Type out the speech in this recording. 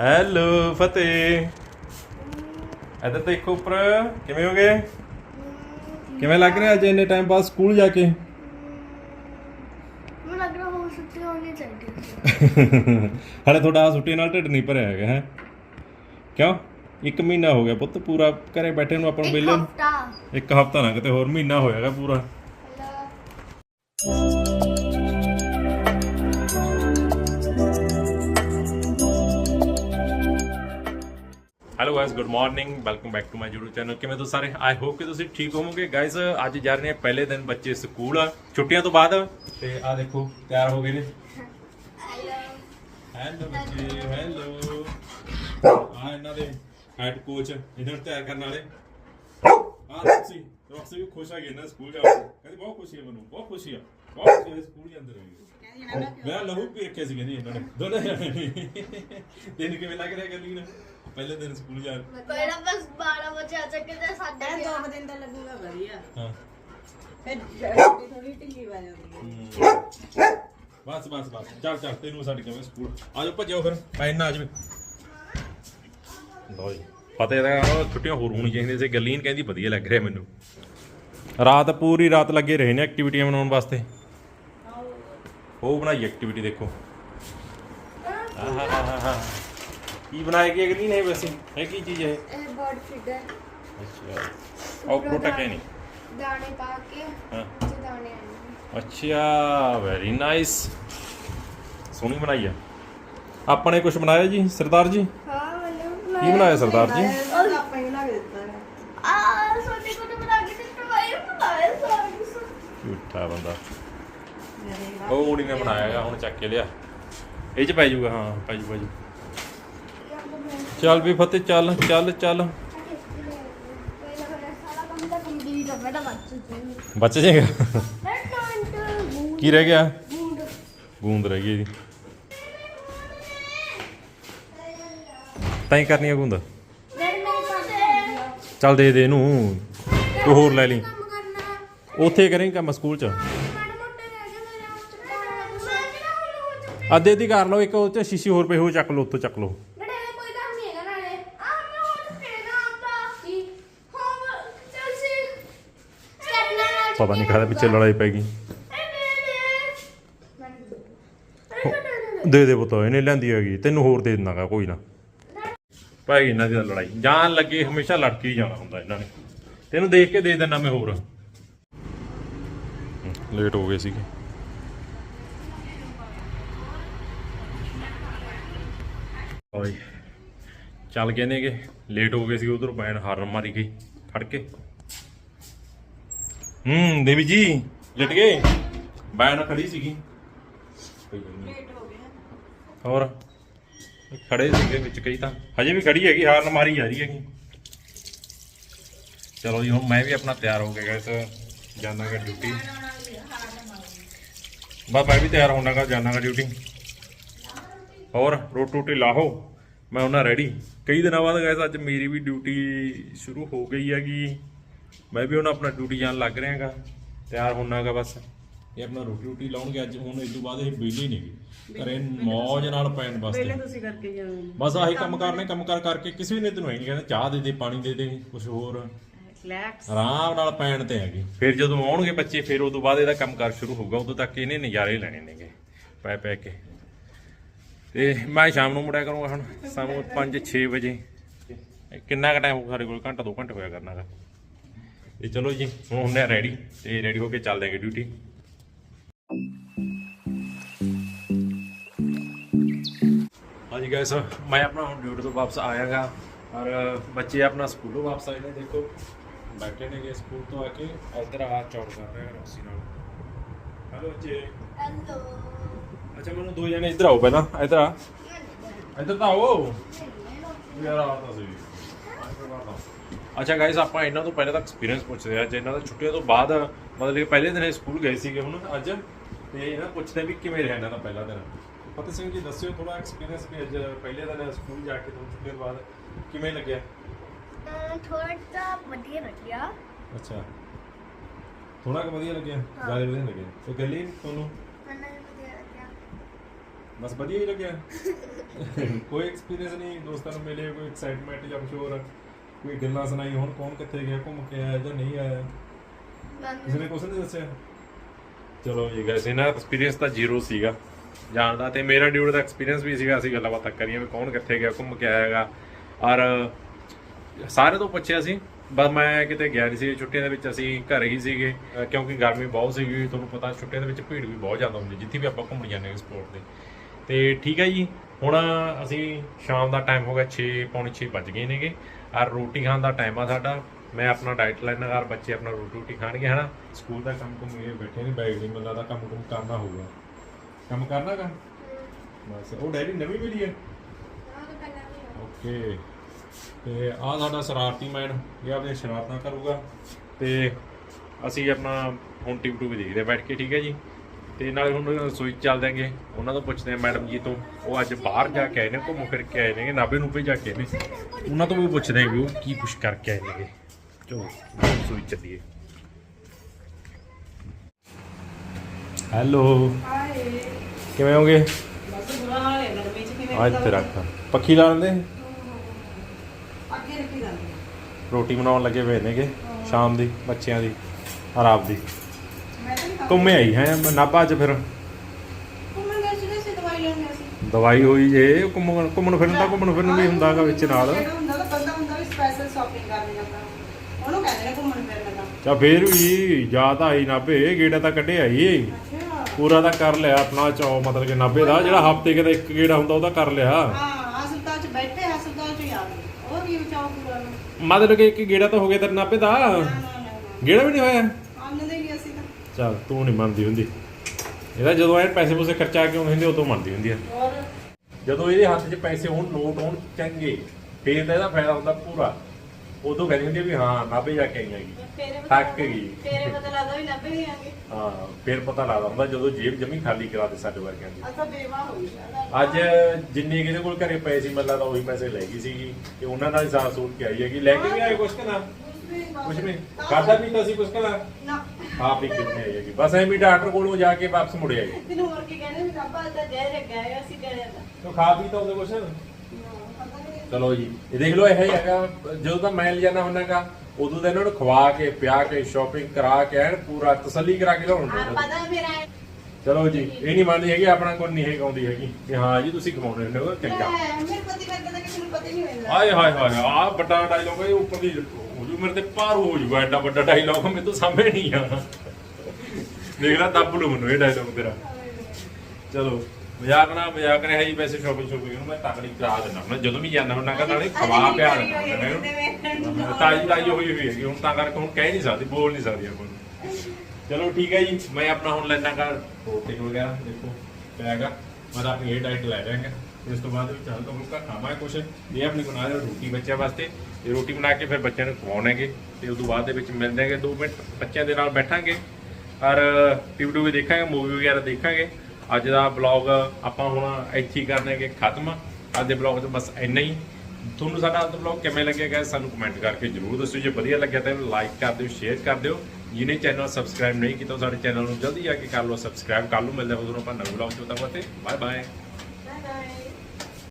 Hello ਫਤਿਹ। ਇੱਧਰ ਦੇਖੋ ਉੱਪਰ ਕਿਵੇਂ ਹੋ ਗਏ ਕਿਵੇਂ ਲੱਗ ਰਿਹਾ ਅੱਜ ਇੰਨੇ ਟਾਈਮ ਬਾਅਦ ਸਕੂਲ ਜਾ ਕੇ? ਮੈਨੂੰ ਲੱਗ ਰਿਹਾ ਹੋਰ ਛੁੱਟੀ ਹੋਣੀ ਚਾਹੀਦੀ। ਸੀ ਹਾਲੇ ਤੁਹਾਡਾ ਆਹ ਛੁੱਟੀ ਨਾਲ ਢਿੱਡ ਨਹੀਂ ਭਰਿਆ ਹੈਗਾ ਹੈ? ਕਿਉਂ? ਇੱਕ ਮਹੀਨਾ ਹੋ ਗਿਆ ਪੁੱਤ ਪੂਰਾ ਘਰੇ ਬੈਠੇ ਨੂੰ ਆਪਾਂ ਨੂੰ ਇੱਕ ਵਿਹਲੇ ਨੂੰ। ਹਫਤਾ। ਇੱਕ ਹਫਤਾ ਨਾ ਕਿਤੇ ਹੋਰ ਮਹੀਨਾ ਹੋਇਆਗਾ ਪੂਰਾ। Hello guys good morning welcome back to my YouTube channel ਕਿਵੇਂ ਤੁਸੀਂ ਸਾਰੇ? ਆਈ ਹੋਪ ਕਿ ਤੁਸੀਂ ਠੀਕ ਹੋਵੋਗੇ। ਗਾਇਸ ਅੱਜ ਜਾ ਰਹੇ ਨੇ ਪਹਿਲੇ ਦਿਨ ਬੱਚੇ ਸਕੂਲ। ਛੁੱਟੀਆਂ ਤੋਂ ਬਾਅਦ। ਤੇ ਆ ਦੇਖੋ ਤਿਆਰ ਹੋ ਗਏ ਨੇ। ਹੈਲੋ ਬੱਚੇ ਹੈਲੋ ਆ ਇਹਨਾਂ ਦੇ ਹੈਡ ਕੋਚ ਇਹਨਾਂ ਨੂੰ ਤਿਆਰ ਕਰਨ ਵਾਲੇ। ਆ ਰੋਕਸੀ ਰੋਕਸੀ ਵੀ ਖੁਸ਼ ਆ ਗਈ ਨਾ ਸਕੂਲ ਜਾ ਕੇ ਕਹਿੰਦੀ ਬਹੁਤ ਖੁਸ਼ੀ ਹੈ ਮੈਨੂੰ ਬਹੁਤ ਖੁਸ਼ੀ ਆ। ਬਹੁਤ ਖੁਸ਼ੀ ਹੈ ਸਕੂਲ ਜਾਂਦੇ ਰਹੇ ਮੈਂ ਲਹੂ ਪੀ ਰੱਖਿਆ ਸੀ ਕਹਿੰਦੀ ਇਹਨਾਂ ਨੇ। ਦੋਨੇ ਜਾਣੇ। ਤੈਨੂੰ ਕਿਵੇਂ ਲੱਗ ਰਿਹਾ ਗੱਲੀ ਨਾ ਪਹਿਲੇ ਦਿਨ ਸਕੂਲ ਜਾਣ। ਕੋਈ ਨਾ ਬਸ 12 ਵਜੇ ਆ ਚੱਕੇ ਤੇ ਸਾਡੇ ਇਹ ਦੋ ਕੁ ਦਿਨ ਤਾਂ ਲੱਗੂਗਾ ਵਧੀਆ। ਹਾਂ। ਫਿਰ ਛੁੱਟੀ ਥੋੜੀ ਢਿੱਲੀ ਪੈ ਜਾਂਦੀ ਹੈ। ਹਮ। ਬਸ ਬਸ ਬਸ। ਚੱਲ ਚੱਲ ਤੈਨੂੰ ਛੱਡ ਕੇ ਮੈਂ ਸਕੂਲ। ਆ ਜਾਓ ਭੱਜੋ ਫਿਰ। ਪੈਨ ਆ ਜਾਵੇ ਲਓ ਜੀ ਫਤਿਹ ਦਾ ਕਹਿੰਦਾ ਛੁੱਟੀਆਂ ਹੋਰ ਹੋਣੀ ਚਾਹੀਦੀਆਂ ਸੀ। ਗੱਲੀਨ ਕਹਿੰਦੀ ਵਧੀਆ ਲੱਗ ਰਿਹਾ ਮੈਨੂੰ। ਰਾਤ ਪੂਰੀ ਰਾਤ ਲੱਗੇ ਰਹੇ ਨੇ ਐਕਟੀਵਿਟੀਆਂ ਬਣਾਉਣ ਵਾਸਤੇ। ਉਹ ਬਣਾਈ ਐਕਟੀਵਿਟੀ ਦੇਖੋ। ਆਹਾਹਾਹਾ। ਕੀ ਬਣਾਏਗੀ ਅਗਲੀ ਨੇ ਵੈਸੇ? ਹੈ ਕੀ ਚੀਜ਼ ਹੈ ਇਹ? ਬਰਡ ਫੀਡਰ ਅੱਛਾ। ਉਹ ਪ੍ਰੋਟੈਕਟ ਹੈ ਨਹੀਂ? ਦਾਣੇ ਪਾ ਕੇ ਹਾਂ। ਚ ਦਾਣੇ ਆਣੇ ਅੱਛਾ ਵੈਰੀ ਨਾਈਸ ਸੋਹਣੀ ਬਣਾਈ ਆ। ਆਪਾਂ ਨੇ ਕੁਝ ਬਣਾਇਆ ਜੀ? ਸਰਦਾਰ ਜੀ? ਹਾਂ ਮੈਨੂੰ ਕੀ ਬਣਾਇਆ ਸਰਦਾਰ ਜੀ? ਉਹ ਆਪਾਂ ਹੀ ਬਣਾ ਕੇ ਦਿੱਤਾ ਹੈ। ਆ ਸੋਨੇ ਕੋ ਬਣਾ ਕੇ ਦਿੱਤਾ ਭਾਈ ਬਣਾਇਆ ਸਾਰਾ ਕੁਝ ਝੂਠਾ ਬੰਦਾ। ਉਹ ਕੁੜੀ ਨੇ ਬਣਾਇਆ ਹੁਣ ਚੱਕ ਕੇ ਲਿਆ। ਇਹ ਚ ਪੈ ਜਾਊਗਾ ਹਾਂ ਪੈ ਜਾਊ ਪੈ ਚੱਲ ਵੀ ਫਤਿਹ, ਚੱਲ ਚੱਲ ਚੱਲ। ਬਚ ਜਾਏਗਾ? ਕੀ ਰਹਿ ਗਿਆ? ਗੂੰਦ ਰਹਿ ਗਈ ਜੀ ਤਾਂ ਹੀ ਕਰਨੀ ਆ ਗੂੰਦ ਚੱਲ ਦੇ ਦੇ ਇਹਨੂੰ। ਤੂੰ ਹੋਰ ਲੈ ਲਈ। ਉੱਥੇ ਕਰੇਂਗੇ ਕੰਮ ਸਕੂਲ ਚ? ਅੱਧੇ ਦੀ ਕਰ ਲਓ, ਇੱਕ ਉਹ ਚ ਸ਼ੀਸ਼ੀ ਹੋਰ ਪਈ ਹੋ ਚੱਕ ਲਓ ਉੱਥੋਂ ਚੱਕ ਲਓ ਡੈਡ ਇਹ ਕੋਈ ਕੰਮ ਨਹੀਂ ਹੈਗਾ ਨਾਲੇ ਆ ਮੈਂ ਹੋ ਚੁੱਕੇ ਨਾ ਆਪਦਾ ਕੀ ਹੋਮ ਚੱਲ ਸੀ ਸਟੈਪ ਨਾਲ ਪਤਾ ਨਹੀਂ ਕਾਹਦੇ ਪਿੱਛੇ ਲੜਾਈ ਪੈ ਗਈ। ਦੇ ਦੇ ਪੁੱਤ ਇਹਨੇ ਲੈਂਦੀ ਹੈਗੀ, ਤੈਨੂੰ ਹੋਰ ਦੇ ਦਿੰਦਾਗਾ ਕੋਈ ਨਾ। ਭਾਈ, ਇਹਨਾਂ ਦੀ ਤਾਂ ਲੜਾਈ। ਜਾਣ ਲੱਗੇ ਹਮੇਸ਼ਾ ਲੜ ਕੇ ਹੀ ਜਾਣਾ ਹੁੰਦਾ ਇਹਨਾਂ ਨੇ। ਤੈਨੂੰ ਦੇਖ ਕੇ ਦੇ ਦਿੰਦਾ ਮੈਂ ਹੋਰ। ਲੇਟ ਹੋ ਗਏ ਸੀਗੇ। ਓਏ, ਚੱਲ ਗਏ ਨੇਗੇ ਲੇਟ ਹੋ ਗਏ ਸੀ ਉਧਰ ਬੈਨ ਹਾਰਨ ਮਾਰੀ ਗਈ ਖੜ ਕੇ। ਹੂੰ, ਦੇਵੀ ਜੀ ਲਟ ਗਏ? ਬੈਨ ਖੜੀ ਸੀਗੀ। ਹੋਰ? ਖੜੇ ਸੀਗੇ ਵਿੱਚ ਕਈ ਤਾਂ। ਹਜੇ ਵੀ ਖੜੀ ਹੈਗੀ, ਹਾਰਨ ਮਾਰੀ ਜਾ ਰਹੀ ਹੈਗੀ। ਚਲੋ ਜੀ, ਹੁਣ ਮੈਂ ਵੀ ਆਪਣਾ ਤਿਆਰ ਹੋ ਗਿਆ ਗਾਇਸ ਜਾਣਾਗਾ ਡਿਊਟੀ। ਬਸ ਮੈਂ ਵੀ ਤਿਆਰ ਹੋਣਾਗਾ ਜਾਣਾਗਾ ਡਿਊਟੀ। ਹੋਰ ਰੋਟੀ ਰੋਟੀ ਲਾਹੋ, ਮੈਂ ਉਹਨਾਂ ਰੈਡੀ ਕਈ ਦਿਨਾਂ ਬਾਅਦ ਗਾਇਸ, ਅੱਜ ਮੇਰੀ ਵੀ ਡਿਊਟੀ ਸ਼ੁਰੂ ਹੋ ਗਈ ਹੈਗੀ। ਮੈਂ ਵੀ ਹੁਣ ਆਪਣਾ ਡਿਊਟੀ ਜਾਣ ਲੱਗ ਰਿਹਾ ਹੈਗਾ ਤਿਆਰ ਹੋਣਾਗਾ ਬਸ। ਇਹ ਆਪਣਾ ਰੋਟੀ ਰੋਟੀ ਲਾਉਣਗੇ ਅੱਜ ਹੁਣ ਇਸ ਤੋਂ ਬਾਅਦ ਇਹ ਬਿਜਲੀ ਨਹੀਂ ਘਰੇ ਮੌਜ ਨਾਲ ਪੈਣ ਵਾਸਤੇ। ਪਹਿਲੇ ਤੁਸੀਂ ਕਰਕੇ ਜਾਓ ਬਸ ਆਹੀ ਕੰਮ ਕਰਨੇ ਕੰਮ ਕਰ ਕਰਕੇ ਕਿਸੇ ਨੇ ਤੈਨੂੰ ਐ ਨਹੀਂ ਕਹਿੰਦਾ ਚਾਹ ਦੇ ਦੇ ਪਾਣੀ ਦੇ ਦੇ ਕੁਝ ਹੋਰ। ਰਿਲੈਕਸ ਆਰਾਮ ਨਾਲ ਪੈਣ ਤੇ ਹੈਗੀ। ਫਿਰ ਜਦੋਂ ਆਉਣਗੇ ਬੱਚੇ ਫਿਰ ਉਦੋਂ ਬਾਅਦ ਇਹਦਾ ਕੰਮ ਕਰ ਸ਼ੁਰੂ ਹੋਊਗਾ ਉਦੋਂ ਤੱਕ ਇਹਨੇ ਨਜ਼ਾਰੇ ਲੈਣੇ ਨੇਗੇ ਪੈ ਪੈ ਕੇ। ਤੇ ਮੈਂ ਸ਼ਾਮ ਨੂੰ ਮੁੜਿਆ ਕਰੂੰਗਾ ਹੁਣ ਸਾਨੂੰ 5-6 ਵਜੇ। ਇਹ ਕਿੰਨਾ ਕੁ ਟਾਈਮ ਹੋਊ ਸਾਡੇ ਕੋਲ? ਘੰਟਾ 2 ਘੰਟੇ ਹੋਇਆ ਕਰਨਾਗਾ। ਤੇ ਚਲੋ ਜੀ ਹੁਣ ਹੁੰਨੇ ਆ ਰੈਡੀ ਤੇ ਰੈਡੀ ਹੋ ਕੇ ਚੱਲਦੇ ਆਂਗੇ ਡਿਊਟੀ ਹਾਂਜੀ ਗਾਇਸ ਮੈਂ ਆਪਣਾ ਹੁਣ ਡਿਊਟੀ ਤੋਂ ਵਾਪਸ ਆਇਆਗਾ ਔਰ ਬੱਚੇ ਆਪਣਾ ਸਕੂਲੋਂ ਵਾਪਸ ਆਏ ਨੇ ਦੇਖੋ। ਬੈਠੇ ਨੇਗੇ ਸਕੂਲ ਤੋਂ ਆ ਕੇ ਇੱਧਰ ਆ ਚੌੜ ਕਰ ਰਹੇ ਨੇ ਰੋਸੀ ਨਾਲ। ਹੈਲੋ ਬੱਚੇ। ਹੈਲੋ ਅੱਛਾ ਮੈਨੂੰ ਦੋ ਜਣੇ ਇੱਧਰ ਆਓ ਪਹਿਲਾਂ ਇੱਧਰ ਆ। ਇੱਧਰ ਤਾਂ ਆਓ। ਯਾਰ ਆ ਤਾਂ ਸੀ ਅੱਛਾ ਗਾਇਸ ਆਪਾਂ ਇਹਨਾਂ ਤੋਂ ਪਹਿਲਾਂ ਤਾਂ ਐਕਸਪੀਰੀਅੰਸ ਪੁੱਛਦੇ ਆ ਜੇ ਇਹਨਾਂ ਦਾ ਛੁੱਟੀਆਂ ਤੋਂ ਬਾਅਦ ਮਤਲਬ ਕਿ ਪਹਿਲੇ ਦਿਨ ਸਕੂਲ ਗਏ ਸੀਗੇ ਹੁਣ ਅੱਜ ਤੇ ਇਹਨਾਂ ਪੁੱਛਦੇ ਵੀ ਕਿਵੇਂ ਰਿਹਾ ਇਹਨਾਂ ਦਾ ਪਹਿਲਾ ਦਿਨ? ਫਤਿਹ ਸਿੰਘ ਜੀ ਦੱਸਿਓ ਥੋੜਾ ਐਕਸਪੀਰੀਅੰਸ ਵੀ ਅੱਜ ਪਹਿਲੇ ਦਿਨ ਸਕੂਲ ਜਾ ਕੇ ਦੋ ਛੁੱਟੀਆਂ ਬਾਅਦ ਕਿਵੇਂ ਲੱਗਿਆ? ਥੋੜਾ ਤਾਂ ਵਧੀਆ ਲੱਗਿਆ। ਅੱਛਾ। ਥੋੜਾ ਕੁ ਵਧੀਆ ਲੱਗਿਆ? ਜ਼ਿਆਦਾ ਵਧੀਆ ਲੱਗਿਆ? ਤੇ ਗੱਲੀ ਤੁਹਾਨੂੰ? ਬਸ ਵਧੀਆ ਹੀ ਲੱਗਿਆ? ਕੋਈ ਐਕਸਪੀਰੀਅੰਸ ਨਹੀਂ ਦੋਸਤਾਂ ਨੂੰ ਮਿਲੇ ਕੋਈ ਐਕਸਾਈਟਮੈਂਟ ਜਾਂ ਕੁਝ ਹੋਰ? ਕੋਈ ਗੱਲਾਂ ਸੁਣਾਈ ਹੁਣ ਕੌਣ ਕਿੱਥੇ ਗਿਆ ਘੁੰਮ ਕੇ ਆਇਆ ਜਾਂ ਨਹੀਂ ਆਇਆ? ਕਿਸੇ ਨੇ ਕੁਛ ਨਹੀਂ ਦੱਸਿਆ? ਚਲੋ ਜੀ ਗਾਇਸ ਇਹਨਾਂ ਐਕਸਪੀਰੀਅੰਸ ਤਾਂ ਜ਼ੀਰੋ ਸੀਗਾ। ਜਾਣ ਦਾ ਤੇ ਮੇਰਾ ਡਿਊਟ ਦਾ ਐਕਸਪੀਰੀਅੰਸ ਵੀ ਸੀਗਾ ਅਸੀਂ ਗੱਲਾਂ ਬਾਤਾਂ ਕਰੀਆਂ ਵੀ ਕੌਣ ਕਿੱਥੇ ਗਿਆ ਘੁੰਮ ਕੇ ਆਏਗਾ ਔਰ ਸਾਰੇ ਤੋਂ ਪੁੱਛਿਆ ਸੀ ਬਸ ਮੈਂ ਕਿਤੇ ਗਿਆ ਨਹੀਂ ਸੀ ਛੁੱਟੀਆਂ ਦੇ ਵਿੱਚ ਅਸੀਂ ਘਰ ਹੀ ਸੀਗੇ। ਅਹ ਕਿਉਂਕਿ ਗਰਮੀ ਬਹੁਤ ਸੀਗੀ ਤੁਹਾਨੂੰ ਪਤਾ ਛੁੱਟੀਆਂ ਦੇ ਵਿੱਚ ਭੀੜ ਵੀ ਬਹੁਤ ਜ਼ਿਆਦਾ ਹੁੰਦੀ ਜਿੱਥੇ ਵੀ ਆਪਾਂ ਘੁੰਮਣ ਜਾਂਦੇ ਹਾਂ ਸਪੋਰਟ ਤੇ। ਤੇ ਠੀਕ ਹੈ ਜੀ ਹੁਣ ਅਸੀਂ ਸ਼ਾਮ ਦਾ ਟਾਈਮ ਹੋ ਗਿਆ 6 ਪੌਣੇ 6 ਵੱਜ ਗਏ ਨੇਗੇ। ਔਰ ਰੋਟੀ ਖਾਣ ਦਾ ਟਾਈਮ ਆ ਸਾਡਾ। ਮੈਂ ਆਪਣਾ ਡਾਈਟ ਲੈਣਾ ਘਰ ਬੱਚੇ ਆਪਣਾ ਰੋਟੀ ਰੋਟੀ ਖਾਣਗੇ, ਹਨਾ? ਸਕੂਲ ਦਾ ਕੰਮ ਕੁਮ ਇਹ ਬੈਠੇ ਨਹੀਂ ਬੈਠ ਨਹੀਂ ਮੈਨੂੰ ਲੱਗਦਾ ਕੰਮ ਕੁਮ ਕਰਨਾ ਹੋਊਗਾ। ਕੰਮ ਕਰਨਾ ਕਾ ਬਸ, ਉਹ ਡਾਇਰੀ ਨਵੀਂ ਮਿਲੀ ਹੈ ਓਕੇ। ਤੇ ਆ ਸਾਡਾ ਸ਼ਰਾਰਤੀ ਮੈਨ ਇਹ ਆਪਣੀ ਸ਼ਰਾਰਤਾਂ ਕਰੂਗਾ। ਤੇ ਅਸੀਂ ਆਪਣਾ ਹੁਣ ਟਿਪ ਟੂ ਵੀ ਦੇਖਦੇ ਬੈਠ ਕੇ, ਠੀਕ ਹੈ ਜੀ? ਤੇ ਨਾਲੇ ਹੁਣ ਸੂਈ ਚੱਲ ਦਿਆਂਗੇ। ਉਹਨਾਂ ਤੋਂ ਪੁੱਛਦੇ ਆ ਮੈਡਮ ਜੀ ਤੋਂ। ਉਹ ਅੱਜ ਬਾਹਰ ਜਾ ਕੇ ਆਏ ਨੇ, ਘੁੰਮ ਫਿਰ ਕੇ ਆਏ ਨੇ ਨਾਭੇ ਨੂੰ ਜਾ ਕੇ ਨੇ। ਉਹਨਾਂ ਤੋਂ ਵੀ ਪੁੱਛਦੇ ਆ ਵੀ ਉਹ ਕੀ ਕੁਛ ਕਰਕੇ ਆਏ ਨੇਗੇ। ਚਲੋ ਸੂਈ ਚੱਲੀਏ। ਹੈਲੋ। ਹਾਏ ਕਿਵੇਂ ਹੋਗੇ? ਬਸ ਬੁਰਾ ਹਾਲ ਹੈ ਗਰਮੀ ਚ ਕਿਵੇਂ ਅੱਜ ਤੇ ਰੱਖ। ਪੱਖੀ ਲਾ ਲੈਂਦੇ? ਅੱਗੇ ਰੱਖੀ ਜਾਂਦੀ ਰੋਟੀ ਬਣਾਉਣ ਲੱਗੇ ਹੋਏ ਨੇਗੇ, ਸ਼ਾਮ ਦੀ, ਬੱਚਿਆਂ ਦੀ ਆਰਾਮ ਦੀ। ਘੁੰਮੇ ਆਈ ਹੈ ਨਾਭਾ ਅੱਜ ਫਿਰ। ਘੁੰਮਣ ਗਏ ਸੀ ਅਸੀਂ ਦਵਾਈ ਲੈਣ ਗਏ ਸੀ ਦਵਾਈ ਹੋਈ ਜੇ ਘੁੰਮਣ ਘੁੰਮਣ ਫਿਰਨ ਦਾ ਘੁੰਮਣ ਫਿਰਨ ਵੀ ਹੁੰਦਾਗਾ ਵਿੱਚ ਨਾਲ। ਜਿਹੜਾ ਹੁੰਦਾ ਤਾਂ ਬੰਦਾ ਹੁੰਦਾ ਵੀ ਸਪੈਸ਼ਲ ਸ਼ਾਪਿੰਗ ਕਰਨੀ ਜਾਂਦਾ। ਉਹਨੂੰ ਕਹਿੰਦੇ ਨੇ ਘੁੰਮਣ ਫਿਰਨ ਦਾ। ਚਾ ਫੇਰ ਵੀ ਜਾ ਤਾਂ ਆਈ ਨਾਭੇ ਗੇੜਾ ਤਾਂ ਕੱਢੇ ਆਈ ਅੱਛਾ। ਪੂਰਾ ਤਾਂ ਕਰ ਲਿਆ ਆਪਣਾ ਚੌ ਮਤਲਬ ਕਿ ਨਾਭੇ ਦਾ। ਜਿਹੜਾ ਹਫ਼ਤੇ ਕਿਤੇ ਇੱਕ ਗੇੜਾ ਹੁੰਦਾ ਉਹ ਤਾਂ ਕਰ ਲਿਆ। ਹਾਂ ਹਸਪਤਾਲ ਚ ਬੈਠੇ ਹਸਪਤਾਲ ਚ ਹੀ ਆ ਗਏ ਕੀ ਬਚਾਓ ਪੂਰਾ ਨੂੰ। ਮਤਲਬ ਕਿ ਇੱਕ ਗੇੜਾ ਤਾਂ ਹੋ ਗਿਆ ਤੇਰੇ ਨਾਭੇ ਦਾ। ਨਾ ਨਾ ਨਾ। ਗੇੜਾ ਵੀ ਨਹੀਂ ਹੋਇਆ ਆਨੰਦ ਹੀ ਨਹੀਂ ਅਸੀਂ ਤਾਂ ਚੱਲ ਤੂੰ ਨਹੀਂ ਮੰਨਦੀ ਹੁੰਦੀ। ਇਹਦਾ ਜਦੋਂ ਐ ਪੈਸੇ ਪੂਸੇ ਖਰਚਾ ਕੇ ਹੁੰਦੇ ਉਦੋਂ ਮੰਨਦੀ ਹੁੰਦੀ ਆ। ਜਦੋਂ ਇਹਦੇ ਹੱਥ 'ਚ ਪੈਸੇ ਹੋਣ ਨੋਟ ਹੋਣ ਚੰਗੇ ਫੇਰ ਤਾਂ ਇਹਦਾ ਫਾਇਦਾ ਹੁੰਦਾ ਪੂਰਾ। ਉਦੋਂ ਕਹਿੰਦੀ ਹੁੰਦੀ ਆ ਵੀ ਹਾਂ ਨਾਭੇ ਜਾ ਕੇ ਆਈ ਹੈਗੀ। ਥੱਕ ਗਈ। ਤੇਰੇ ਪਤਾ ਲੱਗਦਾ ਵੀ ਨੱਬੇ ਨਹੀਂ ਆਗੇ ਹਾਂ ਫੇਰ ਪਤਾ ਲੱਗਦਾ ਹੁੰਦਾ ਜਦੋਂ ਜੇਬ ਜਮੀ ਖਾਲੀ ਕਰਾ ਦੇ ਸਾਡੇ ਵਰਗਿਆਂ ਦੀ। ਅਸਾਂ ਬੇਵਾ ਹੋਈ ਅੱਜ ਜਿੰਨੇ ਕਿਹਦੇ ਕੋਲ ਘਰੇ ਪਏ ਸੀ ਮੱਲਾ ਤਾਂ ਉਹੀ ਪੈਸੇ ਲੈ ਗਈ ਸੀਗੀ। ਤੇ ਉਹਨਾਂ ਨਾਲ ਹੀ ਸਾਥ ਸੂਟ ਕੇ ਆਈ ਹੈਗੀ। ਲੈ ਕੇ ਵੀ ਆਏ ਕੁਛ ਕਿ ਨਾ? ਕੁਛ ਨਹੀਂ ਖਾਦਾ ਪੀਤਾ ਸੀ ਕੁਛ ਕਿ ਨਾ? ਨਾ। ਆਪ ਹੀ ਕਿੰਨੇ ਆਈ ਹੈਗੀ ਬਸ ਐਵੇਂ ਡਾਕਟਰ ਕੋਲੋਂ ਜਾ ਕੇ ਵਾਪਸ ਮੁੜ ਆਈ ਤੈਨੂੰ ਹੋਰ ਕੀ ਕਹਿੰਦੇ ਵੀ ਰੱਬਾ ਤਾਂ ਜੈ ਗਏ ਅਸੀਂ ਗਏ ਤਾਂ। ਤੋ ਖਾ ਪੀ ਤਾਂ ਉਹਦੇ ਕੁਛ? ਪਤਾ ਨਹੀਂ। ਚਲੋ ਜੀ ਇਹ ਦੇਖ ਲਓ ਇਹ ਹੀ ਹੈਗਾ। ਜਦੋਂ ਤਾਂ ਮੈਂ ਲਿਜਾਣਾ ਹੁੰਨਾਗਾ ਉਦੋਂ ਤਾਂ ਇਹਨਾਂ ਨੂੰ ਖਵਾ ਕੇ ਪਿਆ ਕੇ ਸ਼ਾਪਿੰਗ ਕਰਾ ਕੇ ਐਨ ਪੂਰਾ ਤਸੱਲੀ ਕਰਾ ਕੇ ਪਤਾ ਚਲੋ ਜੀ ਇਹ ਨਹੀਂ ਮੰਨਦੀ ਹੈਗੀ ਆਪਣਾ ਕੋਈ ਨਹੀਂ ਹੈਗਾ ਆਉਂਦੀ ਹੈਗੀ। ਕਿ ਹਾਂ ਜੀ ਤੁਸੀਂ ਕਮਾਉਣੇ ਹੁੰਦੇ ਹੋ ਚੰਗਾ। ਮੇਰੇ ਪਤੀ ਕਰਦਾ ਤਾਂ ਕਿਸੇ ਨੂੰ ਪਤਾ ਹੀ ਨਹੀਂ ਹੁੰਦਾ ਆਏ ਹਾਏ ਹਾਏ ਆ ਵੱਡਾ ਡਾਇਲੋਗ ਹੈ ਇਹ ਉੱਪਰ ਦੀ ਹੋ ਜੂ ਮੇਰੇ ਤੇ ਪਾਰ ਹੋ ਜੂਗਾ ਐਡਾ ਵੱਡਾ ਡਾਇਲੋਗ ਮੈਨੂੰ ਤਾਂ ਸਾਹਮਣੇ ਨਹੀਂ ਆ ਦੇਖ ਲੈ ਦੱਬ ਲੂ ਮੈਨੂੰ ਇਹ ਡਾਇਲੋਗ ਤੇਰਾ। ਚਲੋ ਮਜ਼ਾਕ ਨਾ ਮਜ਼ਾਕ ਰਿਹਾ ਜੀ ਵੈਸੇ ਸ਼ੋਪਿੰਗ ਸ਼ੋਪਿੰਗ ਨੂੰ ਮੈਂ ਤਕੜੀ ਕਰਾ ਦਿੰਦਾ ਹੁੰਦਾ। ਜਦੋਂ ਵੀ ਜਾਂਦਾ ਹੁੰਦਾ ਕਹਿੰਦਾ ਨਹੀਂ ਖਵਾ ਪਿਆ ਦਿੰਦਾ ਤਾਜੀ ਤਾਜੀ ਹੋਈ ਹੋਈ ਹੈਗੀ ਹੁਣ ਤਾਂ ਕਰਕੇ ਹੁਣ ਕਹਿ ਨਹੀਂ ਸਕਦੀ ਬੋਲ ਨਹੀਂ ਸਕਦੀ ਆਪਾਂ ਨੂੰ। ਚਲੋ ਠੀਕ ਹੈ ਜੀ ਮੈਂ ਆਪਣਾ ਹੁਣ ਲੈਣਾ ਕਾ ਪ੍ਰੋਟੀਨ ਵਗੈਰਾ ਦੇਖੋ ਪੈਗਾ ਮੈਂ ਤਾਂ ਆਪਣੀ ਇਹ ਡਾਈਟ ਲੈ ਰਿਹਾਗਾ ਇਸ ਤੋਂ ਬਾਅਦ ਵਿੱਚ ਹਲਕਾ ਤੋਂ ਮੁੱਕਾ ਖਾਵਾਂ ਕੁਛ। ਇਹ ਆਪਣੀ ਬਣਾ ਰਹੇ ਰੋਟੀ ਬੱਚਿਆਂ ਵਾਸਤੇ। ਇਹ ਰੋਟੀ ਬਣਾ ਕੇ ਫਿਰ ਬੱਚਿਆਂ ਨੂੰ ਖਵਾਉਣਗੇ ਤੇ ਉਸ ਤੋਂ ਬਾਅਦ ਦੇ ਵਿੱਚ ਮਿਲਦੇ ਹੈਗੇ 2 ਮਿੰਟ ਬੱਚਿਆਂ ਦੇ ਨਾਲ ਬੈਠਾਂਗੇ। ਔਰ ਟੀਵੀ ਵੀ ਦੇਖਾਂਗੇ, ਮੂਵੀ ਵਗੈਰਾ ਦੇਖਾਂਗੇ। ਅੱਜ ਦਾ ਬਲੌਗ ਆਪਾਂ ਹੁਣ ਇੱਥੇ ਹੀ ਕਰਨੇਗੇ ਖਤਮ। ਅੱਜ ਦੇ ਬਲੌਗ 'ਚ ਬਸ ਇੰਨਾ ਹੀ। ਤੁਹਾਨੂੰ ਸਾਡਾ ਅੱਜ ਦਾ ਬਲੌਗ ਕਿਵੇਂ ਲੱਗਿਆ guys, ਸਾਨੂੰ ਕਮੈਂਟ ਕਰਕੇ ਜਰੂਰ ਦੱਸਿਓ। ਜੇ ਵਧੀਆ ਲੱਗਿਆ ਤਾਂ ਲਾਈਕ ਕਰ ਦਿਓ ਸ਼ੇਅਰ ਕਰ ਦਿਓ। ਜਿਹਨੇ ਚੈਨਲ ਸਬਸਕ੍ਰਾਈਬ ਨਹੀਂ ਕੀਤਾ ਸਾਡੇ ਚੈਨਲ ਨੂੰ ਜਲਦੀ ਆ ਕੇ ਕਰ ਲਓ ਸਬਸਕ੍ਰਾਈਬ ਕਰ ਲਓ। ਮਿਲਦੇ ਹਾਂ ਤੁਹਾਨੂੰ ਆਪਾਂ ਨਵੇਂ ਬਲੌਗ 'ਚ। ਤੱਕ ਤੇ ਬਾਏ ਬਾਏ ਬਾਏ ਬਾਏ